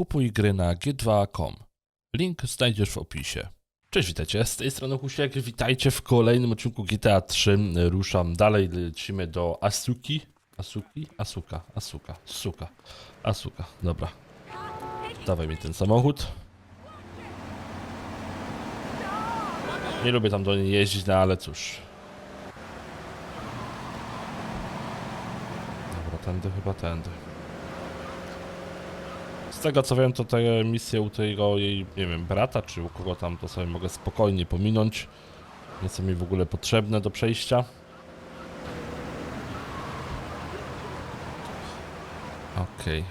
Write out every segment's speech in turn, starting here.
Kupuj gry na g2.com. Link znajdziesz w opisie. Cześć, witajcie, z tej strony Husiek, witajcie w kolejnym odcinku GTA 3. Ruszam dalej, lecimy do Asuki. Asuki? Asuka, Asuka, Suka, Asuka, dobra. Dawaj mi ten samochód. Nie lubię tam do niej jeździć, no ale cóż. Dobra, tędy chyba tędy. Z tego co wiem, to te misje u tego jej, nie wiem, brata, czy u kogo tam, to sobie mogę spokojnie pominąć. Nie są mi w ogóle potrzebne do przejścia. Okej.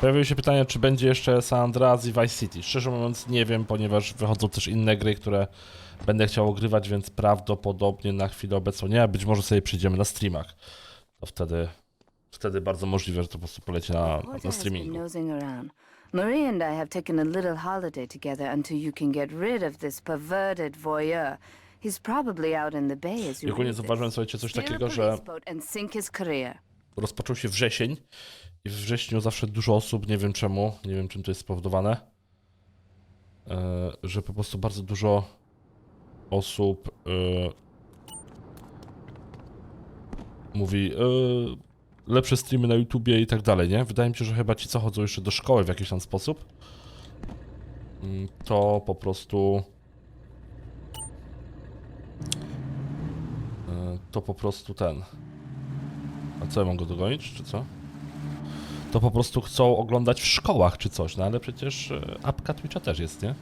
Pojawiło się pytanie, czy będzie jeszcze San Andreas i Vice City. Szczerze mówiąc nie wiem, ponieważ wychodzą też inne gry, które będę chciał ogrywać, więc prawdopodobnie na chwilę obecną nie, być może sobie przyjdziemy na streamach. To wtedy, wtedy bardzo możliwe, że to po prostu poleci na, na streamingu. Marie and I have taken a little holiday together until you can get rid of this perverted voyeur. He's probably out in the bay as you ogólnie zauważyłem, słuchajcie, coś takiego, że rozpoczął się wrzesień i w wrześniu zawsze dużo osób, nie wiem czemu, nie wiem czym to jest spowodowane, e, że po prostu bardzo dużo osób e, mówi e, lepsze streamy na YouTubie i tak dalej, nie? Wydaje mi się, że chyba ci, co chodzą jeszcze do szkoły w jakiś tam sposób, mm, to po prostu e, to po prostu ten a co, ja mam go dogonić, czy co? To po prostu chcą oglądać w szkołach, czy coś, no ale przecież e, apka Twitcha też jest, nie?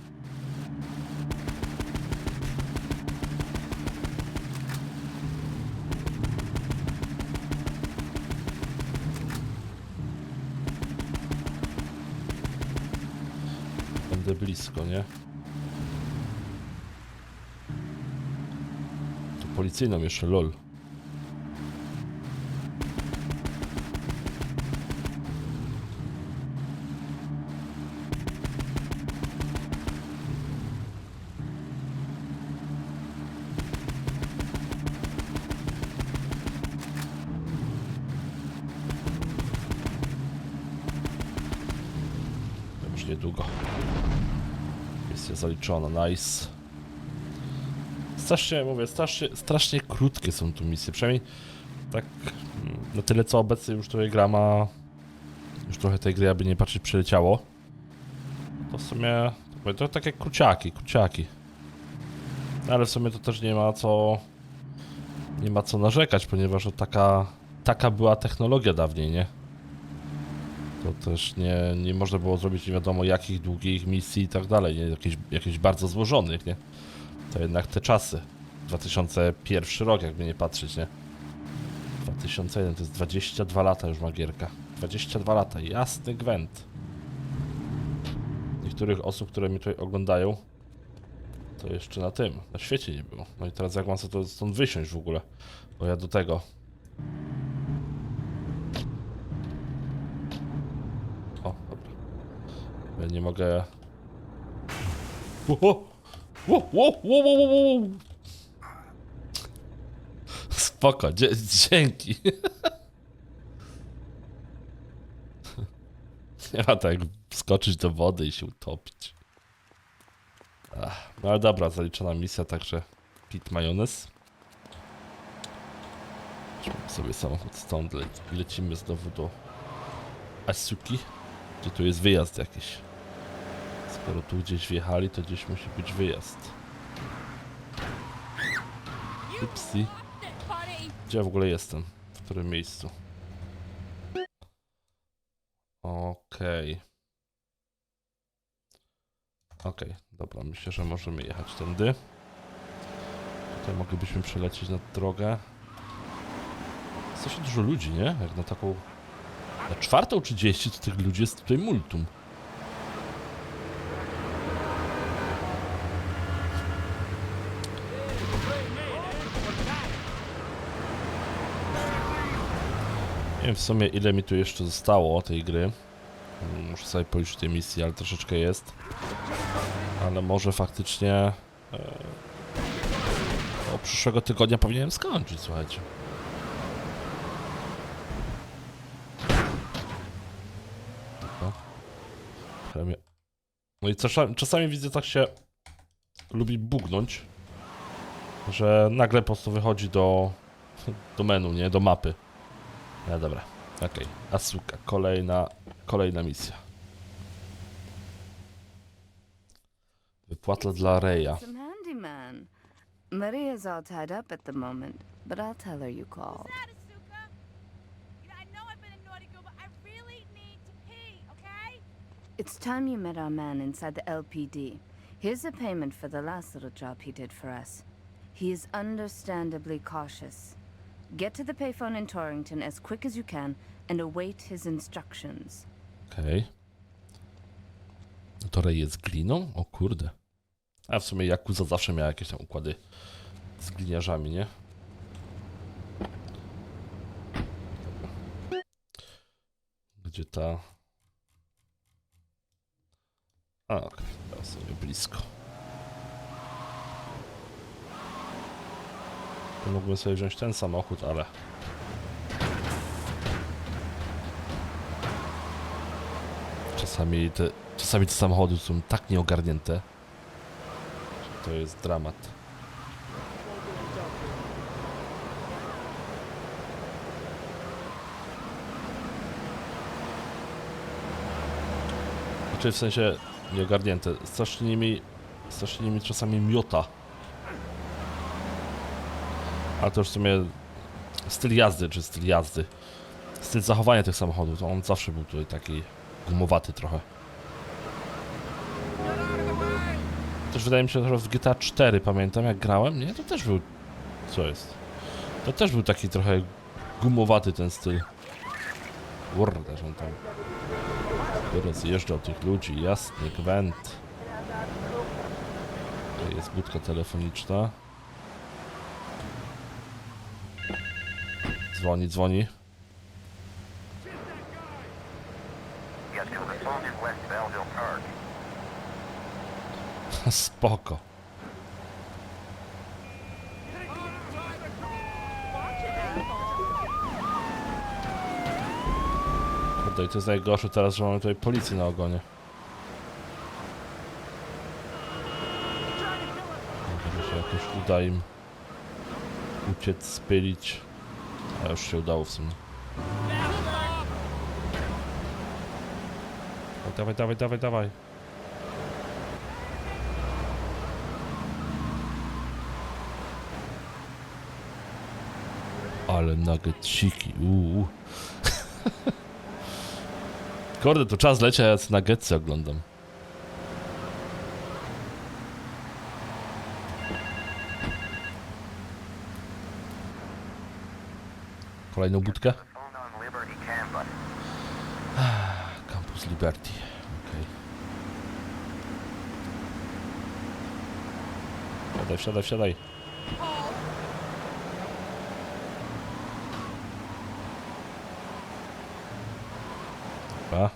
Będę blisko, nie? Tu policyjną jeszcze, lol. Zaliczona, nice. Strasznie, mówię, strasznie, strasznie krótkie są tu misje, przynajmniej tak mm, na tyle co obecnie już trochę gra ma, już trochę tej gry, aby nie patrzeć, przeleciało. To w sumie, to, to tak jak kruciaki, kruciaki. No, Ale w sumie to też nie ma co, nie ma co narzekać, ponieważ to taka, taka była technologia dawniej, nie? To też nie, nie można było zrobić nie wiadomo jakich długich misji i tak dalej, nie? Jakieś, jakieś bardzo złożonych, nie? To jednak te czasy. 2001 rok, jakby nie patrzeć, nie? 2001 to jest 22 lata już ma gierka. 22 lata, jasny gwent. Niektórych osób, które mnie tutaj oglądają, to jeszcze na tym, na świecie nie było. No i teraz jak mam sobie to stąd wysiąść w ogóle? Bo ja do tego. O, dobra. Ja nie mogę. Wo, wo, wo, wo, wo, wo, wo, wo. Spoko, dzięki. Nie ma tak skoczyć do wody i się utopić. Ach, no ale dobra, zaliczona misja, także pit majonez. Weźmiemy sobie samochód stąd, le lecimy znowu do Asuki, gdzie tu jest wyjazd jakiś. Skoro tu gdzieś wjechali, to gdzieś musi być wyjazd. Upsi. Gdzie ja w ogóle jestem? W którym miejscu? Okej. Okej, dobra, myślę, że możemy jechać tędy. Tutaj moglibyśmy przelecieć na drogę. Jest dużo ludzi, nie? Jak na taką... Na czwartą 30 to tych ludzi jest tutaj multum. Nie wiem w sumie ile mi tu jeszcze zostało tej gry. Mm, Muszę sobie policzyć tej misji, ale troszeczkę jest. Ale może faktycznie... E, no, przyszłego tygodnia powinienem skończyć, słuchajcie. Dobra. No i czasami, czasami widzę tak się lubi bugnąć, że nagle po prostu wychodzi do, do menu, nie? Do mapy. No dobra, okej. Asuka, kolejna, kolejna misja. Wypłata dla handyman. Maria's all tied up at the moment, but I'll tell her you called. that, Asuka? You know, I know I've been a naughty girl, but I really need to pee, okay? It's time you met our man inside the LPD. Here's a payment for the last little job he did for us. He is understandably cautious. Get to the payphone in Torrington as quick as you can and await his instructions. Okej. No to Rej jest gliną? O kurde. A w sumie Yakuza zawsze miała jakieś tam układy z gliniarzami, nie? Gdzie ta... A, okej, teraz sobie blisko. Mógłbym sobie wziąć ten samochód, ale... Czasami te, czasami te samochody są tak nieogarnięte, że to jest dramat. Znaczy w sensie nieogarnięte. Strasznie nimi, strasznie nimi czasami miota. Ale to już w sumie styl jazdy, czy styl jazdy. Styl zachowania tych samochodów, to on zawsze był tutaj taki gumowaty trochę. Też wydaje mi się, że w GTA 4 pamiętam jak grałem, nie? To też był... Co jest? To też był taki trochę gumowaty ten styl. Kurde, że on tam rozjeżdżał tych ludzi, jasny gwent. Tu jest budka telefoniczna. Dzwoni, dzwoni. Get to the phone in West Belleville Park. Spoko. Kurde, i to jest najgorsze teraz, że mamy tutaj policję na ogonie. Może się jakoś uda im uciec, spylić. A już się udało w sumie. Dawaj, dawaj, dawaj, dawaj. Ale nuggetsiki, uuu. Kurde, to czas leci, a ja nuggetsy oglądam. Kolejną budkę? Liberty Campus. Liberty. Okej. Wsiadaj, wsiadaj, wsiadaj. Dobra.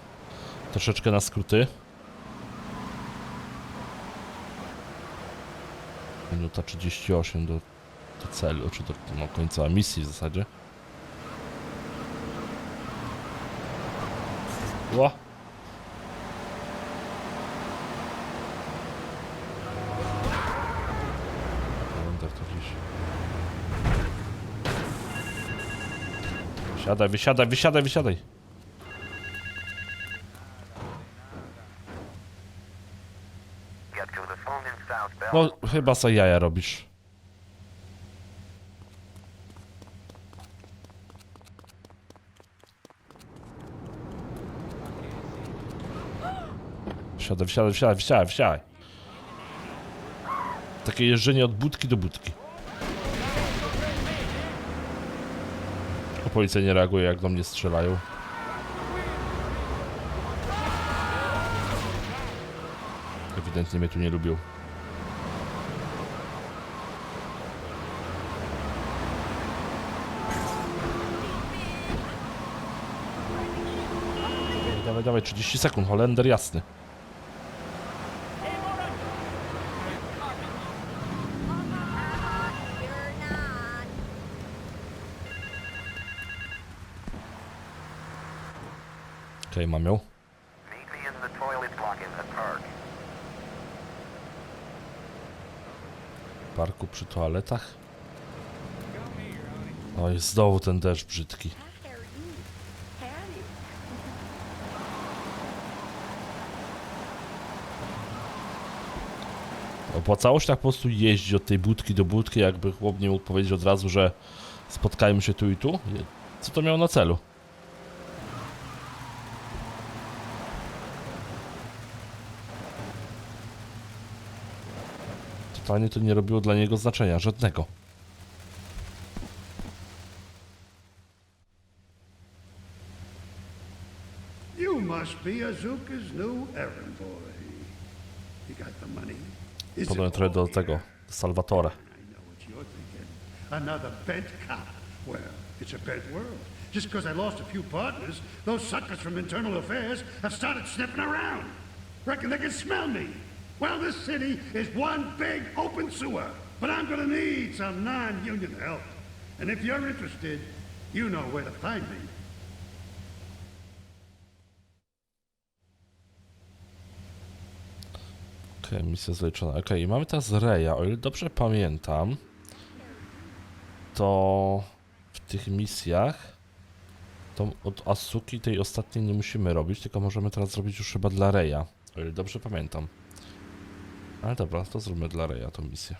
Troszeczkę na skróty. Minuta 38 do, do celu, czy do no, końca misji w zasadzie. Gdzieś. Wysiadaj, wysiadaj, wysiadaj, wysiadaj. Get to the phone in South No, chyba sobie jaja robisz. Wsiadaj, wsiadaj, wsiadaj, wsiadaj, wsiadaj. Takie jeżdżenie od budki do budki. A policja nie reaguje, jak do mnie strzelają. Ewidentnie mnie tu nie lubią. Dawaj, 30 sekund, Holender jasny. Okej, okay, mam ją. parku przy toaletach. O, jest znowu ten deszcz brzydki. Opłacało się tak po prostu jeździć od tej budki do budki, jakby chłop nie mógł powiedzieć od razu, że spotkajmy się tu i tu? Co to miało na celu? Totalnie to nie robiło dla niego znaczenia, żadnego. You must be Azuka's new errand boy. You got the money. It trochę do tego? Salvatore. I know what you're thinking. Another bent cop. Well, it's a bent world. Just because I lost a few partners, those suckers from internal affairs have started sniffing around. Reckon they can smell me. Well, this city is one big open sewer. But I'm gonna need some non-union help. And if you're interested, you know where to find me. Okej, misja zaliczona. Okej, mamy teraz Reja. O ile dobrze pamiętam, to w tych misjach to od Asuki tej ostatniej nie musimy robić, tylko możemy teraz zrobić już chyba dla Reja. O ile dobrze pamiętam. Ale dobra, to zróbmy dla Reja tą misję.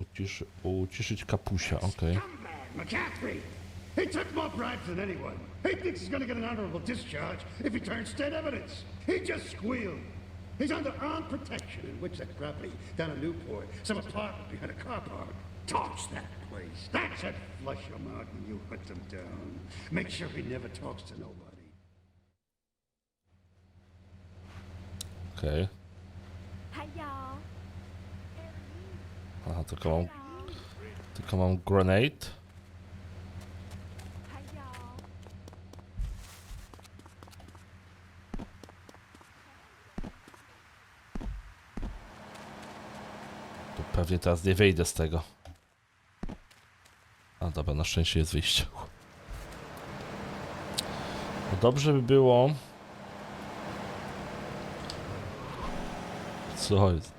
Uciszy, uciszyć kapusia, okej. McCaffrey! He took more bribes than anyone. He thinks he's gonna get an honorable discharge if he turns state evidence. He just squealed. He's under armed protection in that property down in Newport, some apartment behind a car park. Toss that place. That's it. Flush him out when you hunt him down. Make sure he never talks to nobody. Okej. Hey, y'all. Aha, tylko mam, tylko mam grenade. Pewnie teraz nie wyjdę z tego. A dobra, na szczęście jest wyjście. No dobrze by było. Co jest?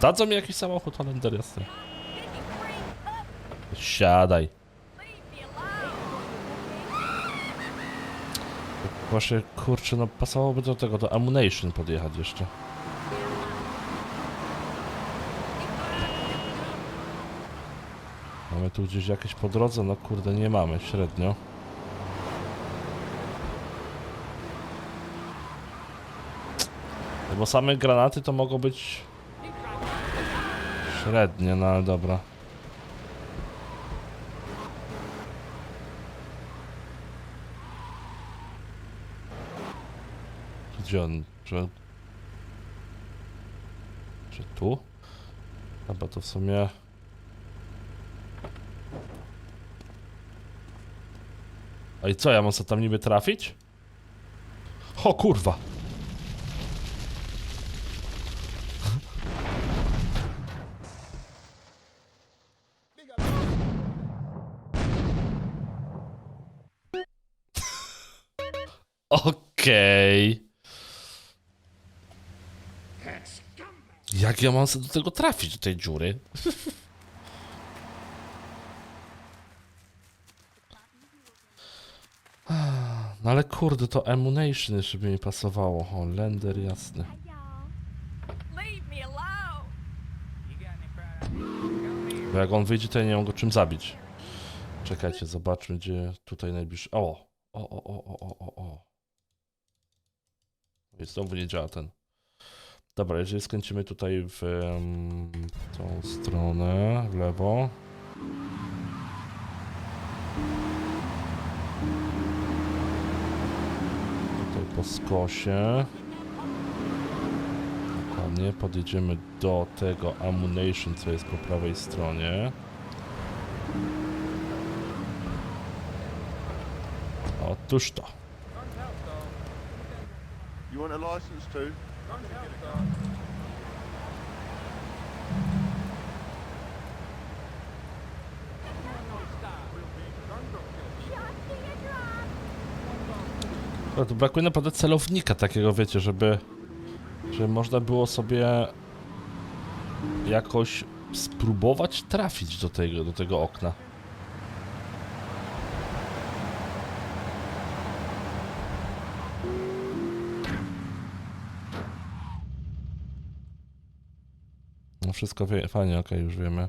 Dadzą mi jakiś samochód, Holender jasny. Siadaj. Właśnie, kurczę, no pasowałoby do tego, do Ammunition podjechać jeszcze. Mamy tu gdzieś jakieś po drodze? No kurde, nie mamy, średnio. Bo same granaty to mogą być średnie, no ale dobra. Gdzie on? Czy... Czy tu? Chyba to w sumie... A i co, ja mam sobie tam niby trafić? O kurwa! Okej. Scumbag! Jak ja mam sobie do tego trafić, do tej dziury? Ale kurde, to Emunation jeszcze by mi pasowało. Lender jasny. Bo jak on wyjdzie, to ja nie mam go czym zabić. Czekajcie, zobaczmy, gdzie tutaj najbliższy... O! O, o, o, o, o, o, o. I znowu nie działa ten. Dobra, jeżeli skręcimy tutaj w em, tą stronę, w lewo. Po skosie. Dokładnie, podjedziemy do tego ammunition, co jest po prawej stronie. Otóż to. You want a license too? No brakuje naprawdę celownika takiego, wiecie, żeby... że można było sobie jakoś spróbować trafić do tego, do tego okna. No wszystko wie, fajnie, okej, już wiemy.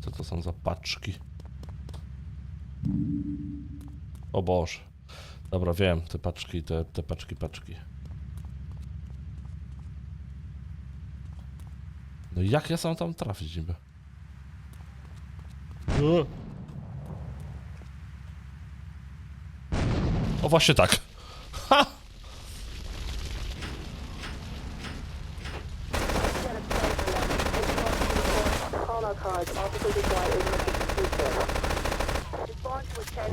Co to są za paczki? O Boże. Dobra, wiem, te paczki, te, te paczki, paczki. No i jak ja sam tam trafić niby? E. O właśnie tak. Ha!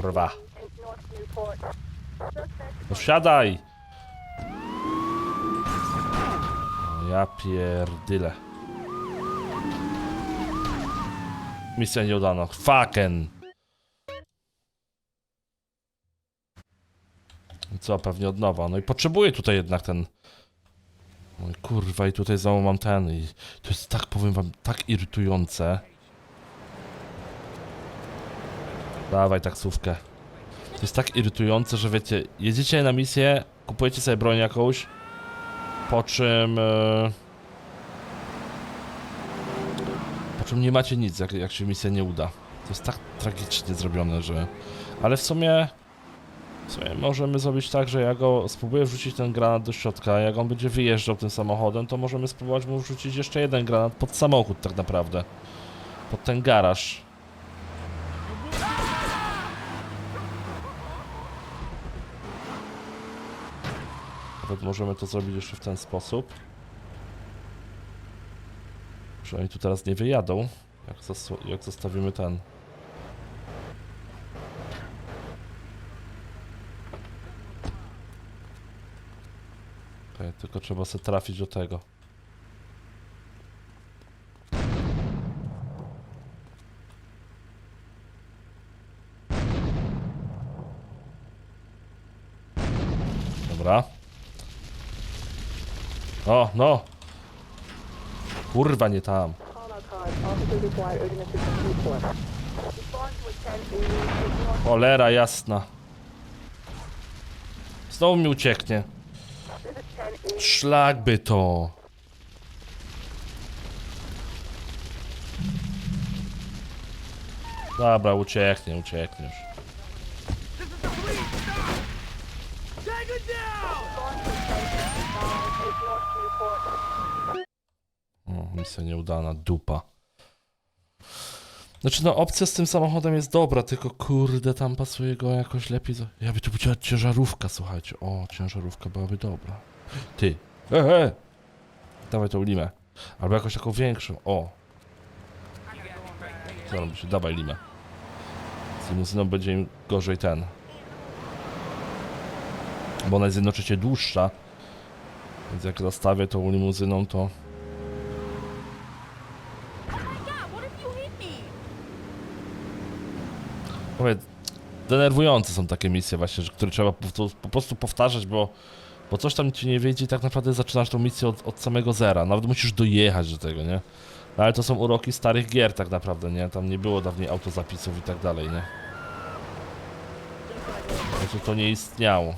Kurwa. No wsiadaj! O, ja pierdyle. Misja nieudana. Fucking! Co, pewnie od nowa. No i potrzebuję tutaj jednak ten... Oj kurwa, i tutaj znowu mam ten i... To jest tak, powiem wam, tak irytujące. Dawaj taksówkę. To jest tak irytujące, że wiecie, jedziecie na misję, kupujecie sobie broń jakąś, po czym... E, po czym nie macie nic, jak, jak się misja nie uda. To jest tak tragicznie zrobione, że... Ale w sumie... W sumie możemy zrobić tak, że ja go spróbuję wrzucić ten granat do środka, jak on będzie wyjeżdżał tym samochodem, to możemy spróbować mu wrzucić jeszcze jeden granat pod samochód tak naprawdę. Pod ten garaż. Nawet możemy to zrobić jeszcze w ten sposób. Że oni tu teraz nie wyjadą, jak, jak zostawimy ten. Okej, tylko trzeba sobie trafić do tego. Dobra. O, no! Kurwa, nie tam. Cholera jasna. Znowu mi ucieknie. Szlak by to. Dobra, ucieknie, ucieknie już. O, misja nieudana, dupa. Znaczy no, opcja z tym samochodem jest dobra, tylko kurde, tam pasuje go jakoś lepiej. Ja by tu była ciężarówka, słuchajcie. O, ciężarówka byłaby dobra. Ty. E, e. Dawaj tą limę. Albo jakąś taką większą. O. Co robicie? Dawaj limę. Z limuzyną będzie im gorzej ten. Bo ona jest jednocześnie dłuższa. Więc jak zastawię tą limuzyną, to... Mówię, denerwujące są takie misje właśnie, że, które trzeba po, to, po prostu powtarzać, bo, bo coś tam ci nie wiedzie i tak naprawdę zaczynasz tą misję od, od samego zera. Nawet musisz dojechać do tego, nie? No, ale to są uroki starych gier tak naprawdę, nie? Tam nie było dawniej autozapisów i tak dalej, nie? Znaczy to nie istniało.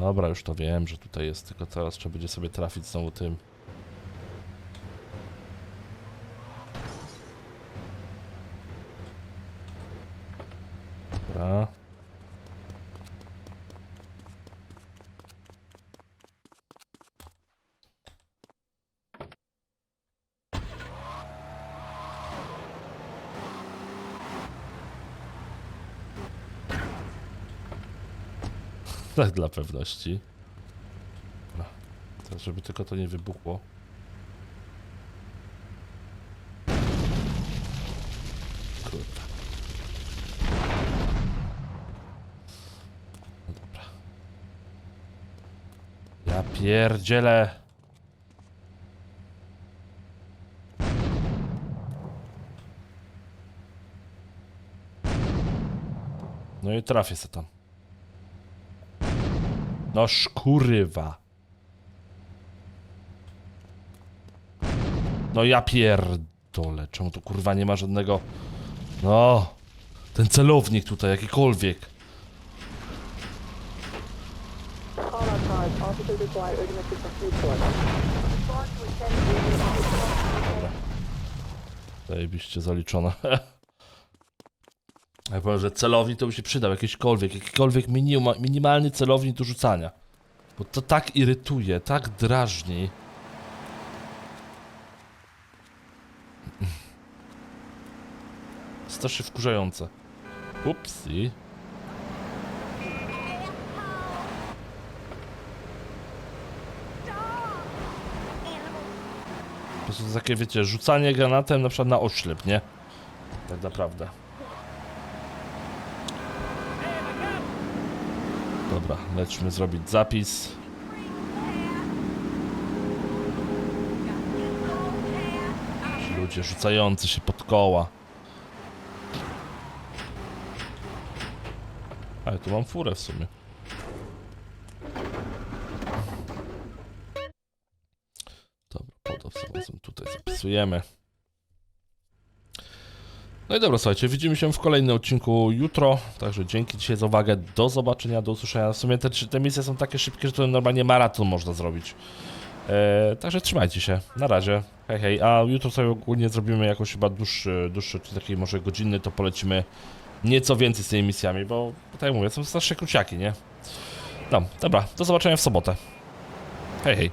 Dobra, już to wiem, że tutaj jest, tylko teraz trzeba będzie sobie trafić znowu tym. Tak dla pewności. Tak, żeby tylko to nie wybuchło. Kurwa. No dobra. Ja pierdzielę. No i trafię se tam. No szkurywa. No ja pierdolę, czemu tu kurwa nie ma żadnego... No, ten celownik tutaj, jakikolwiek. Zajebiście zaliczone. Ja powiem, że celownik to by się przydał, jakiśkolwiek, jakikolwiek minima, minimalny celownik do rzucania. Bo to tak irytuje, tak drażni. Strasznie wkurzające. Upsi. Po prostu takie, wiecie, rzucanie granatem na przykład na oślep, nie? Tak naprawdę. Dobra, lećmy zrobić zapis. Ludzie rzucający się pod koła. Ale tu mam furę w sumie. Dobra, podał sobie tutaj zapisujemy. No i dobra, słuchajcie, widzimy się w kolejnym odcinku jutro. Także dzięki dzisiaj za uwagę. Do zobaczenia, do usłyszenia. W sumie te, te misje są takie szybkie, że to normalnie maraton można zrobić. E, także trzymajcie się. Na razie. Hej, hej. A jutro sobie ogólnie zrobimy jakoś chyba dłuższy, dłuższy czy taki może godzinny, to polecimy nieco więcej z tymi misjami, bo tak jak mówię, są strasznie kruciaki, nie? No, dobra, do zobaczenia w sobotę. Hej, hej.